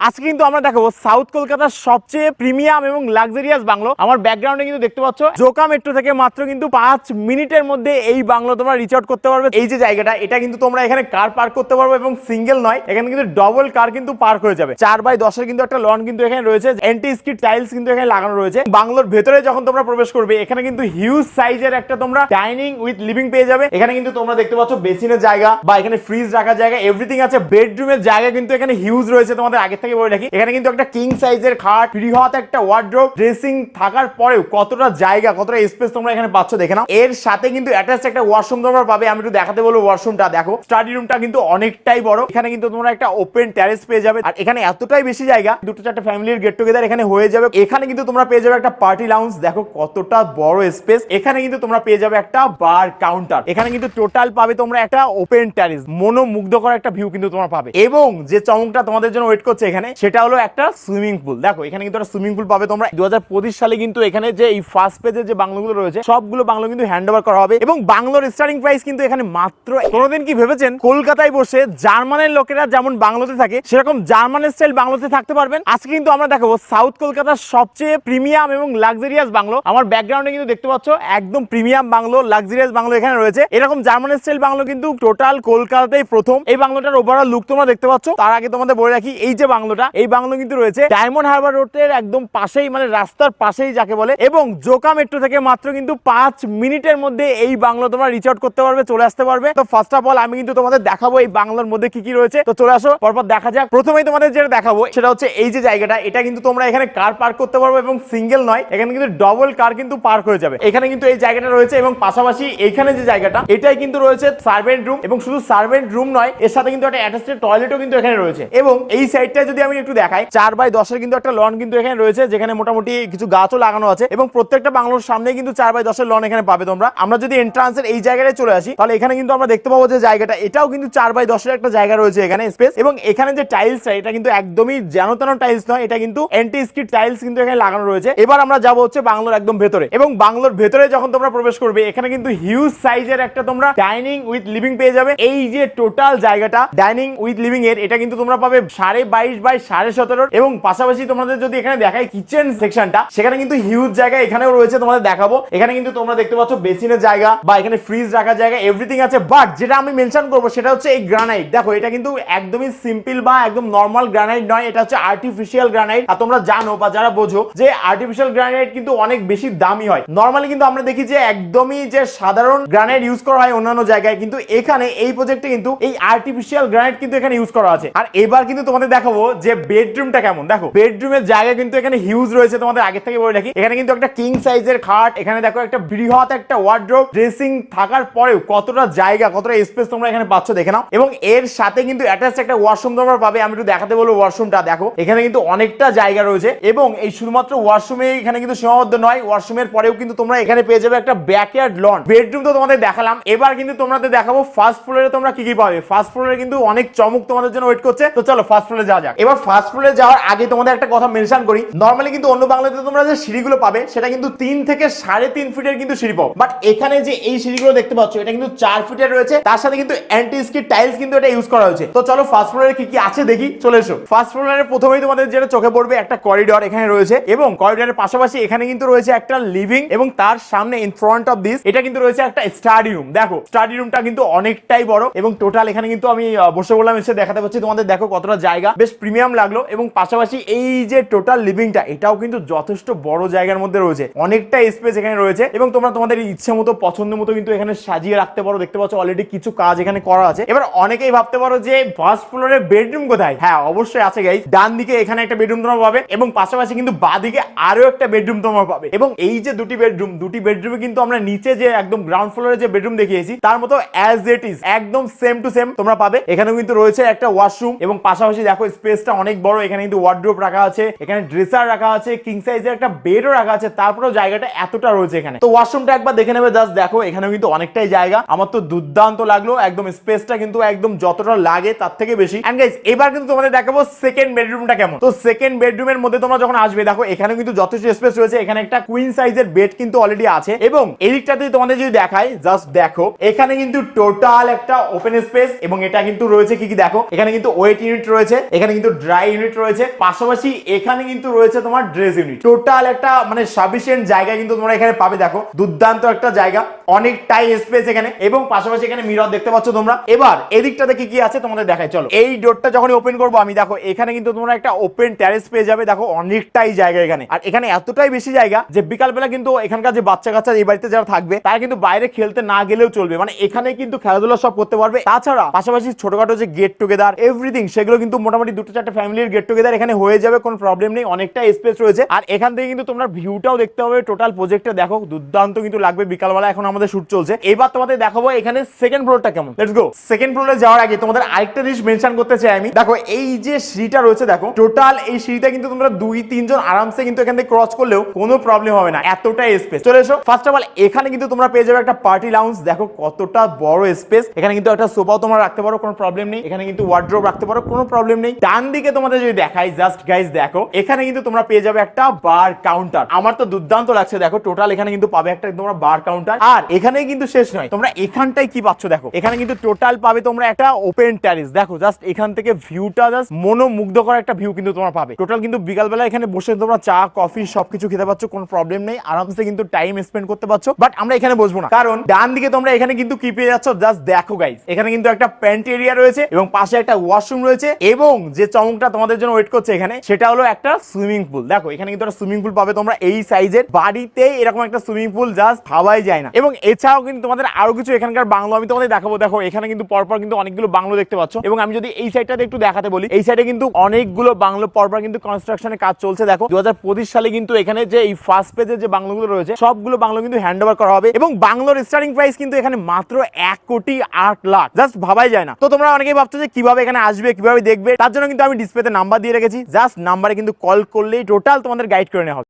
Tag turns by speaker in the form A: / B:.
A: আজকে কিন্তু আমরা দেখাবো সাউথ কলকাতার সবচেয়ে প্রিমিয়াম এবং লাক্সারিয়াস বাংলো। আমার ব্যাকগ্রাউন্ডে কিন্তু দেখতে পাচ্ছ, জোকা মেট্রো থেকে মাত্র কিন্তু পাঁচ মিনিটের মধ্যে এই বাংলো তোমরা রিচ আউট করতে পারবে। এই যে জায়গাটা, এটা কিন্তু তোমরা এখানে কার পার্ক করতে পারবে এবং সিঙ্গেল নয়, এখানে কিন্তু ডবল কার কিন্তু পার্ক হয়ে যাবে। চার বাই দশের কিন্তু একটা লন কিন্তু এখানে রয়েছে এন্টি স্কিট টাইলস কিন্তু এখানে লাগানো রয়েছে। বাংলোর ভেতরে যখন তোমরা প্রবেশ করবে, এখানে কিন্তু হিউজ সাইজের একটা তোমরা ডাইনিং উইথ লিভিং পেয়ে যাবে। এখানে কিন্তু তোমরা দেখতে পাচ্ছ বেসিনের জায়গা বা এখানে ফ্রিজ রাখার জায়গা এভরিথিং আছে। বেডরুমের জায়গা কিন্তু এখানে হিউজ রয়েছে তোমাদের আগে থেকে বলে রাখি, এখানে কিন্তু একটা কিং সাইজের খাট, বৃহৎ একটা ওয়ার্ড্রোব ড্রেসিং থাকার পরেও কতটা জায়গা, কতটা স্পেস তোমরা এখানে পাচ্ছ দেখে নাও। এর সাথে কিন্তু অ্যাটাচ একটা ওয়াশরুম তোমরা পাবে, আমি একটু দেখাতে বলব ওয়াশরুমটা দেখো। স্টাডি রুমটা কিন্তু অনেকটাই বড়, এখানে কিন্তু তোমরা একটা ওপেন ট্যারেস পেয়ে যাবে, আর এখানে এতটাই বেশি জায়গা, দুটো চারটে ফ্যামিলির গেট টুগেদার এখানে হয়ে যাবে। এখানে কিন্তু তোমরা পেয়ে যাবে একটা পার্টি লাউন্স দেখো কতটা বড় স্পেস এখানে কিন্তু তোমরা পেয়ে যাবে একটা বার কাউন্টার এখানে কিন্তু টোটাল পাবে তোমরা একটা ওপেন ট্যারেস মনোমুগ্ধকর একটা ভিউ কিন্তু তোমরা পাবে। এবং যে চমকটা তোমাদের জন্য ওয়েট করছে, এখানে সেটা হলো একটা সুইমিং পুল। দেখো, এখানে কিন্তু একটা সুইমিং পুল পাবে তোমরা। দুই হাজার পঁচিশ সালে কিন্তু এখানে যে এই ফার্স্ট পেজে যে বাংলোগুলো রয়েছে, সবগুলো বাংলো কিন্তু হ্যান্ড ওভার করা হবে এবং বাংলোর স্টার্টিং প্রাইস কিন্তু এখানে মাত্র কোনোদিন কি ভেবেছেন? কলকাতায় বসে জার্মানের লোকেরা যেমন বাংলোতে থাকে, সেরকম জার্মানের স্টাইল বাংলোতে থাকতে পারবেন। আজকে কিন্তু আমরা দেখাবো সাউথ কলকাতার সবচেয়ে প্রিমিয়াম এবং লাক্সারিয়াস বাংলো। আমার ব্যাকগ্রাউন্ডে কিন্তু দেখতে পাচ্ছ, একদম প্রিমিয়াম বাংলো লাক্সারিয়াস বাংলো এখানে রয়েছে। এরকম জার্মানের স্টাইল বাংলো কিন্তু টোটাল কলকাতাতেই প্রথম। এই বাংলোটার ওভারঅল লুক তোমরা দেখতে পাচ্ছ। তার আগে তোমাদের বলে রাখি, এই যে বাংলোটা, এই বাংলো কিন্তু রয়েছে ডায়মন্ড হারবার রোডের একদম পাশেই মানে রাস্তার পাশেই যাকে বলে, এবং জোকা মেট্রো থেকে মাত্র কিন্তু পাঁচ মিনিটের মধ্যে এই বাংলো তোমরা রিচ আউট করতে পারবে, চলে আসতে পারবে। তো ফার্স্ট অফ অল আমি কিন্তু তোমাদের দেখাবো এই বাংলোর মধ্যে কি কি রয়েছে। তো চলে আসো, পরপর দেখা যাক। প্রথমেই তোমাদের যেটা দেখাবো, সেটা হচ্ছে এই যে জায়গাটা, এটা কিন্তু তোমরা এখানে কার পার্ক করতে পারব এবং সিঙ্গেল নয়, এখানে কিন্তু ডবল কার কিন্তু পার্ক হয়ে যাবে। এখানে কিন্তু এই জায়গাটা রয়েছে এবং পাশাপাশি এখানে যে জায়গাটা, এটাই কিন্তু রয়েছে সার্ভেন্ট রুম এবং শুধু সার্ভেন্ট রুম নয়, এর সাথে কিন্তু একটা অ্যাটাচড টয়লেটও কিন্তু এখানে রয়েছে। এবং এই সাইডটা আমি একটু দেখাই, চার বাই দশের কিন্তু একটা লন কিন্তু এখানে রয়েছে, যেখানে মোটামুটি কিছু গাছও লাগানো আছে এবং প্রত্যেকটা বাংলোর সামনে কিন্তু চার বাই দশের লন এখানে পাবে তোমরা। আমরা যদি এন্ট্রান্সের এই জায়গায় চলে আসি, তাহলে এখানে কিন্তু আমরা দেখতে পাবো যে জায়গাটা, এটাও কিন্তু চার বাই দশের একটা জায়গা রয়েছে এখানে স্পেস এবং এখানে যে টাইলসটা এটা কিন্তু একদমই যেন তেন টাইলস নয়, এটা কিন্তু অ্যান্টি স্কিট টাইলস কিন্তু এখানে লাগানো রয়েছে। এবার আমরা যাব হচ্ছে বাংলোর একদম ভেতরে এবং বাংলোর ভেতরে যখন তোমরা প্রবেশ করবে, এখানে কিন্তু হিউজ সাইজের একটা তোমরা ডাইনিং উইথ লিভিং পেয়ে যাবে। এই যে টোটাল জায়গাটা ডাইনিং উইথ লিভিং এর এটা কিন্তু তোমরা পাবে সাড়ে বাইশ বাই সাড়ে সতেরো। এবং পাশাপাশি তোমাদের যদি এখানে দেখাই কিচেন সেকশনটা সেখানে কিন্তু হিউজ জায়গা এখানেও রয়েছে, তোমাদের দেখাবো। এখানে কিন্তু তোমরা দেখতে পাচ্ছ বেসিনের জায়গা বা এখানে ফ্রিজ রাখার জায়গা এভরিথিং আছে। বাট যেটা আমি মেনশন করব সেটা হচ্ছে এই গ্রানাইট দেখো, এটা কিন্তু একদমই সিম্পল বা একদম নর্মাল গ্রানাইট নয়, এটা হচ্ছে আর্টিফিশিয়াল গ্রানাইট আর তোমরা জানো বা যারা বোঝো যে আর্টিফিশিয়াল গ্রানাইট কিন্তু অনেক বেশি দামি হয়। নর্মালি কিন্তু আমরা দেখি যে একদমই যে সাধারণ গ্রানাইট ইউজ করা হয় অন্যান্য জায়গায়, কিন্তু এখানে এই প্রজেক্টে কিন্তু এই আর্টিফিশিয়াল গ্রানাইট কিন্তু এখানে ইউজ করা আছে। আর এবার কিন্তু তোমাদের দেখাবো যে বেডরুমটা কেমন? দেখো বেডরুমের জায়গা কিন্তু এখানে হিউজ রয়েছে তোমাদের আগে থেকে বলে রাখি। এখানে কিন্তু একটা কিং সাইজের খাট, এখানে দেখো একটা বৃহৎ একটা ওয়ার্ড্রোব ড্রেসিং থাকার পরেও কতটা জায়গা, কতটা স্পেস তোমরা এখানে পাচ্ছ দেখে নাও। এবং এর সাথে কিন্তু অ্যাটাচ একটা ওয়াশরুম তোমরা পাবে, আমি একটু দেখাতে বলব ওয়াশরুমটা দেখো। এখানে কিন্তু অনেকটা জায়গা রয়েছে এবং এই শুধুমাত্র ওয়াশরুমে এখানে কিন্তু সীমাবদ্ধ নয় ওয়াশরুমের পরেও কিন্তু তোমরা এখানে পেয়ে যাবে একটা ব্যাকয়ার্ড লন বেডরুম তো তোমাদের দেখালাম, এবার কিন্তু তোমাদের দেখাবো ফার্স্ট ফ্লোরে তোমরা কি কি পাবে? ফার্স্ট ফ্লোরে কিন্তু অনেক চমক তোমাদের জন্য ওয়েট করছে, তো চলো ফার্স্ট ফ্লোরে যাওয়া যাক। এবার ফার্স্ট ফ্লোরে যাওয়ার আগে তোমাদের একটা কথা মেনশন করি। নর্মালি কিন্তু অন্য বাংলাতে তোমরা যে সিঁড়িগুলো পাবে, সেটা কিন্তু তিন থেকে সাড়ে তিন ফিটের কিন্তু সিঁড়ি পাও। বাট এখানে যে এই সিঁড়িগুলো দেখতে পাচ্ছ, এটা কিন্তু চার ফিটের রয়েছে। তার সাথে কিন্তু অ্যান্টি স্কিট টাইলস কিন্তু এটা ইউজ করা হয়েছে। তো চলো ফার্স্ট ফ্লোরে কি কি আছে দেখি, চলে এসো। ফার্স্ট ফ্লোরে প্রথমেই তোমাদের যেটা চোখে পড়বে, একটা করিডর এখানে রয়েছে। এবং করিডরের পাশাপাশি এখানে কিন্তু রয়েছে একটা লিভিং এবং তার সামনে ইন ফ্রন্ট অফ দিস এটা কিন্তু রয়েছে একটা স্টাডি রুম দেখো স্টাডি রুমটা কিন্তু অনেকটাই বড় এবং টোটাল এখানে কিন্তু আমি বসে বললাম, এসে দেখাতে পাচ্ছি। তোমাদের দেখো কতটা জায়গা। বেশ প্রিমিয়াম লাগল এবং পাশাপাশি এই যে টোটাল লিভিংটা এটাও কিন্তু যথেষ্ট বড় জায়গার মধ্যে রয়েছে। অনেকটা স্পেস এখানে রয়েছে এবং তোমরা তোমাদের ইচ্ছে মতো, পছন্দ মতো কিন্তু এখানে সাজিয়ে রাখতে পারো। দেখতে পাচ্ছ অলরেডি কিছু কাজ এখানে করা আছে। এবার অনেকেই ভাবতে পারো যে ফার্স্ট ফ্লোরে বেডরুম কোথায়? হ্যাঁ অবশ্যই আছে গাইস ডান দিকে এখানে একটা বেডরুম তোমরা পাবে এবং পাশাপাশি কিন্তু বাদিকে আরও একটা বেডরুম তোমরা পাবে। এবং এই যে দুটি বেডরুম দুটি বেডরুমে কিন্তু আমরা নিচে যে একদম গ্রাউন্ড ফ্লোরে যে বেডরুম দেখিয়েছি, তার মতো অ্যাজ ইট ইজ একদম সেম টু সেম তোমরা পাবে। এখানেও কিন্তু রয়েছে একটা ওয়াশরুম এবং পাশাপাশি দেখো স্পেসটা অনেক বড়, এখানে কিন্তু ওয়ার্ড্রোপ রাখা আছে, এখানে ড্রেসার রাখা আছে কিং সাইজের একটা বেডও রাখা আছে, তারপরেও জায়গাটা এতটা রয়েছে এখানে। তো ওয়াশরুমটা একবার দেখে নেবে জাস্ট দেখো, এখানেও কিন্তু অনেকটাই জায়গা। আমার তো দুর্দান্ত লাগল, একদম স্পেসটা কিন্তু একদম যতটা লাগে তার থেকে বেশি। এন্ড গাইস এবার কিন্তু তোমাদের দেখাবো সেকেন্ড বেডরুমটা কেমন। তো সেকেন্ড বেডরুমের মধ্যে তোমরা যখন আসবে, দেখো এখানে কিন্তু যথেষ্ট স্পেস রয়েছে, এখানে একটা কুইন সাইজের বেড কিন্তু অলরেডি আছে। এবং এদিকটাতে তোমাদের যদি দেখাই জাস্ট দেখো, এখানে কিন্তু টোটাল একটা ওপেন স্পেস এবং এটা কিন্তু রয়েছে কি কি দেখো, এখানে কিন্তু ওয়েট ইউনিট রয়েছে, এখানে কিন্তু কিন্তু ড্রাই ইউনিট রয়েছে। পাশাপাশি এখানে কিন্তু রয়েছে তোমার ড্রেস ইউনিট টোটাল একটা মানে সাফিসিয়েন্ট জায়গা কিন্তু তোমরা এখানে পাবে, দেখো। দুর্দান্ত একটা জায়গা। অনেকটাই স্পেস এখানে। এবং পাশাপাশি এখানে মিরর দেখতে পাচ্ছ তোমরা। এবার, এদিকটাতে কি কি আছে তোমাদের দেখাই। চলো। এই ডোরটা যখন ওপেন করব, আমি দেখো, এখানে কিন্তু তোমরা একটা ওপেন ট্যারেস পেয়ে যাবে। দেখো, অনেকটাই জায়গা এখানে। আর এখানে এতটাই বেশি জায়গা যে বিকালবেলা কিন্তু এখানকার যে বাচ্চা কাচ্চা এই বাড়িতে যারা থাকবে, তারা কিন্তু বাইরে খেলতে না গেলেও চলবে। মানে এখানে কিন্তু খেলাধুলা সব করতে পারবে। তাছাড়া পাশাপাশি ছোটখাটো যে গেট টুগেদার এভরিথিং সেগুলো কিন্তু মোটামুটি দুটো চারটে ফ্যামিলির গেট টুগেদার এখানে হয়ে যাবে, কোনো প্রবলেম নেই, অনেকটা স্পেস রয়েছে। আর এখান থেকে কিন্তু তোমরা ভিউটাও দেখতে হবে টোটাল প্রজেক্টটা দেখো, দুর্দান্ত কিন্তু লাগবে, বিকালবেলা এখন আমাদের শুট চলছে। এবার তোমাদের দেখাবো এখানে সেকেন্ড ফ্লোরটা কেমন। লেটস গো সেকেন্ড ফ্লোরে যাওয়ার আগে তোমাদের আরেকটা জিনিস মেনশন করতে চাই আমি। দেখো, এই যে সিঁড়িটা রয়েছে, দেখো টোটাল এই সিঁড়িটা কিন্তু তোমরা দুই, তিনজন আরামসে কিন্তু এখান থেকে ক্রস করলেও কোনো প্রবলেম হবে না এতটাই স্পেস চলে এসো। ফার্স্ট অফ অল এখানে কিন্তু তোমরা পেয়ে যাবে একটা পার্টি লাউঞ্জ দেখো কতটা বড় স্পেস এখানে কিন্তু একটা সোফাও তোমরা রাখতে পারো, কোনো প্রবলেম নেই। এখানে কিন্তু ওয়ার্ড্রোব রাখতে পারো, কোনো প্রবলেম নেই। ডান দিকে তোমাদের যদি দেখাই জাস্ট গাইজ দেখো, এখানে কিন্তু তোমরা পেয়ে যাবে একটা বার কাউন্টার আমার তো দুর্দান্ত লাগছে, দেখো টোটাল এখানে কিন্তু পাবে একটা তোমরা বার কাউন্টার আর এখানেই কিন্তু শেষ নয়, তোমরা এখানটাই কি পাচ্ছ দেখো, এখানে কিন্তু টোটাল পাবে তোমরা একটা ওপেন ট্যারিস দেখো জাস্ট এখান থেকে ভিউটা জাস্ট মনোমুগ্ধ করা একটা ভিউ কিন্তু তোমরা পাবে। টোটাল কিন্তু বিকালবেলা এখানে বসে তোমরা চা কফি সবকিছু খেতে পাচ্ছ, কোনো প্রবলেম নেই। আরামসে কিন্তু টাইম স্পেন্ড করতে পারছ বাট আমরা এখানে বসবো না, কারণ ডান দিকে তোমরা এখানে কিন্তু কি পেয়ে যাচ্ছ জাস্ট দেখো গাইজ এখানে কিন্তু একটা প্যান্ট এরিয়া রয়েছে এবং পাশে একটা ওয়াশরুম রয়েছে এবং যে চমকটা তোমাদের জন্য ওয়েট করছে এখানে। সেটা হলো একটা সুইমিং পুল দেখো, এখানে কিন্তু একটা সুইমিং পুল পাবে তোমরা এই সাইজের বাড়িতে এরকম একটা সুইমিং পুল জাস্ট ভাবাই যায় না। এবং এছাড়াও কিন্তু তোমাদের আরও কিছু এখানকার বাংলো আমি তোমাদের দেখাবো। দেখো, এখানে কিন্তু পরপর কিন্তু অনেকগুলো বাংলো দেখতে পাচ্ছ। এবং আমি যদি এই সাইডটাতে একটু দেখাতে বলি, এই সাইডে কিন্তু অনেকগুলো বাংলো, পরপর কিন্তু কনস্ট্রাকশনের কাজ চলছে। দেখো দু হাজার পঁচিশ সালে কিন্তু এখানে যে এই ফার্স্ট পেজে যে বাংলোগুলো রয়েছে, সবগুলো বাংলো কিন্তু হ্যান্ড ওভার করা হবে। এবং বাংলোর স্টার্টিং প্রাইস কিন্তু এখানে মাত্র এক কোটি আট লাখ। জাস্ট ভাবাই যায় না। তো তোমরা অনেকেই ভাবছ যে কীভাবে এখানে আসবে, কীভাবে দেখবে? তার জন্য কিন্তু আমি ডিসপ্লেতে নাম্বার দিয়ে রেখেছি। জাস্ট নাম্বারে কিন্তু কল করলেই টোটাল তোমাদের গাইড করে নেওয়া হবে।